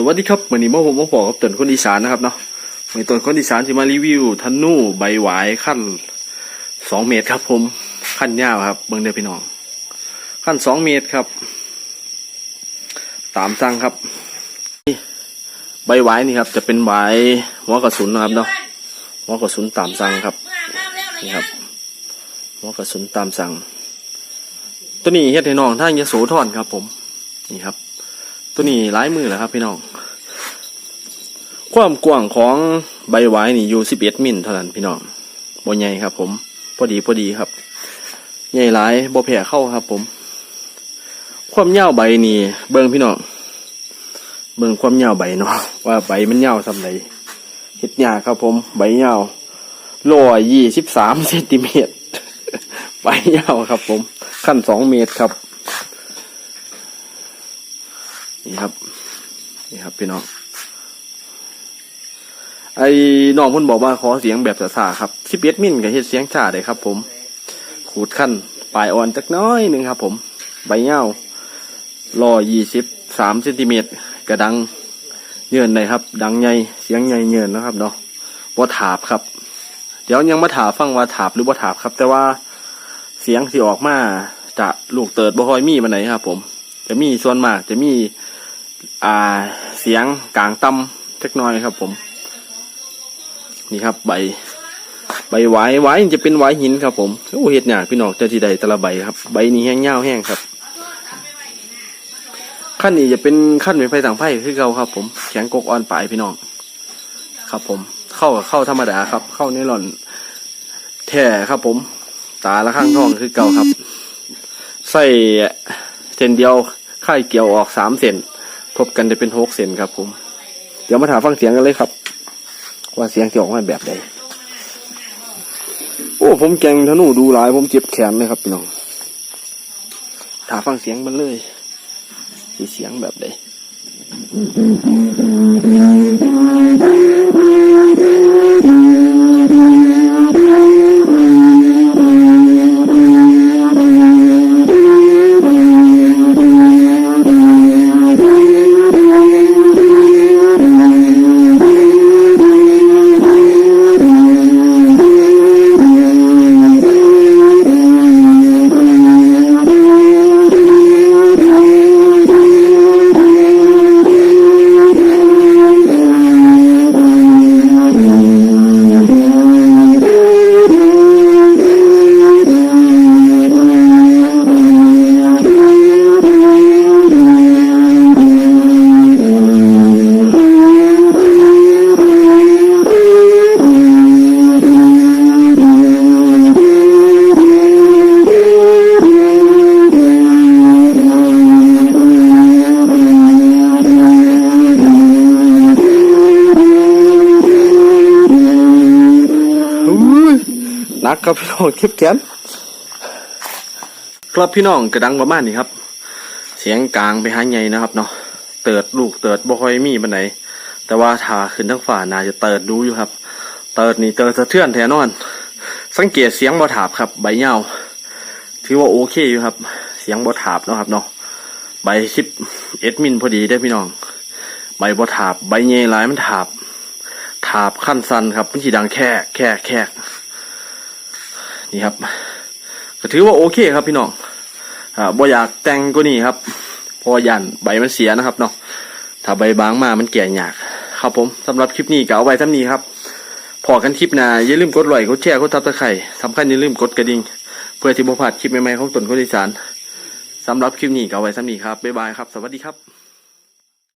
สวัสดีครับวันนี้มาผมมาบอกกับต้นคนอีสานนะครับเนาะวันต้นคนอีสานจะมารีวิวธนูใบหวายขั้นสองเมตรครับ ผมขั้นยาวครับเบิ่งเด้อพี่น้อง ขั้นสองเมตรครับตามสั่งครับใบหวายนี่ครับ จะเป็นหวายหัวกระสุนนะครับเนาะหัวกระสุนตามสั่งครับนี่ครับหัวกระสุนตามสั่ง ตัวนี้เฮ็ดให้น้องทางยโสธรครับ ผม นี่ครับตัวนี้หลายมือแล้วครับพี่น้อง ความกว้างของใบหวายนี่อยู่สิบเอ็ดมิลเท่านั้นพี่น้องบ่ใหญ่ครับ ผม พอดีพอดีครับ ใหญ่หลายบ่แผ่เข้าครับ ผม ความยาวใบนี่เบิ่งพี่น้องเบิ่งความยาวใบเนาะว่าใบมันยาวสำไรเฮ็ดยากครับ ผม ใบยาวร้อยยี่สิบสามเซนติเมตรใบยาวครับ ผม ขั้นสองเมตรครับ นี่ครับ นี่ครับพี่น้อง ไอ้น้องเพิ่นบอกว่าขอเสียงแบบสาๆครับสิบเอ็ดมิลกับเฮ็ดเสียงชาได้ครับ ผม ขูดขั้นปลายอ่อนจักน้อยหนึ่งครับ ผม ใบเงาวรอยี่สิบสามเซนติเมตรกระดังเยินเลยครับ ดังใหญ่เสียงใหญ่เยินนะครับเนาะว่าถาบครับ เดี๋ยวยังมาถาฟังว่าถาบหรือว่าถาบครับ แต่ว่าเสียงที่ออกมาจะลูกเติดบ่ค่อยมีมาไหนครับ ผม จะมีส่วนมากจะมีอ่าเสียงกลางต่ำจักน้อยครับ ผม นี่ครับใบ ใบหวายหวายนี่จะเป็นหวายหินครับผมโอ้เห็ดหยาพี่น้องเจะที่ใดแต่ละใบครับ ใบนี้แห้งเงาวแห้งครับขั้นนี้จะเป็นขั้นไม้ไผ่ต่างไผ่คือเก่าครับ ผมแข็งกกอ่อนปลายพี่น้องครับ ผม เข้ากับเข้าธรรมดาครับ เข้าในหล่อนแท่ครับผม ตาละข้างท้องคือเก่าครับ ใส่เส้นเดียวค่ายเกี่ยวออกสามเส้นทบกันจะเป็นหกเส้นครับ ผม เดี๋ยวมาถามฟังเสียงกันเลยครับ ว่าเสียงจะออกมาแบบใดโอ้ผมแกงธนูดูหลาย ผมเจ็บแขนเลยครับพี่น้องถ้าฟังเสียงมันเลยมีเสียงแบบใด นักครับพี่น้องเจ็บแขนครับพี่น้องกระดังประมาณนี้ครับ เสียงกลางไปหาใหญ่นะครับเนาะเติดลูกเติดบ่ค่อยมีบันไหนแต่ว่าถ้าขึ้นทั้งฝ่านาจะเติดดูอยู่ครับ เติดนี่เติดสะเทือนแท้นอน สังเกตเสียงบ่ถาบครับ ใบเงาถือว่าโอเคอยู่ครับ เสียงบ่ถาบนะครับเนาะใบสิบเอ็ดมิลพอดีได้พี่น้อง ใบบ่ถาบใบเงยหลายมันถาบถาบขั้นสันครับมันสีดังแค่แค่แค่ นี่ครับก็ถือว่าโอเคครับพี่น้องอ่าบ่อยากแต่งก็นี่ครับเพอยันใบมันเสียนะครับเนาะถ้าใบบางมามันแก่ยาก ครับผมสำหรับคลิปนี้ก็เอาไว้ท่านี้ครับพอกันคลิปหน้าอย่าลืมกดไลค์กดแชร์กดทับตะไคร่สำคัญอย่าลืมกดกระดิ่งเพื่อที่บ่พลาดคลิปใหม่ๆของตนคนอีสานสำหรับคลิปนี้ก็เอาไว้ท่านี้ครับบ๊ายบายครับ สวัสดีครับ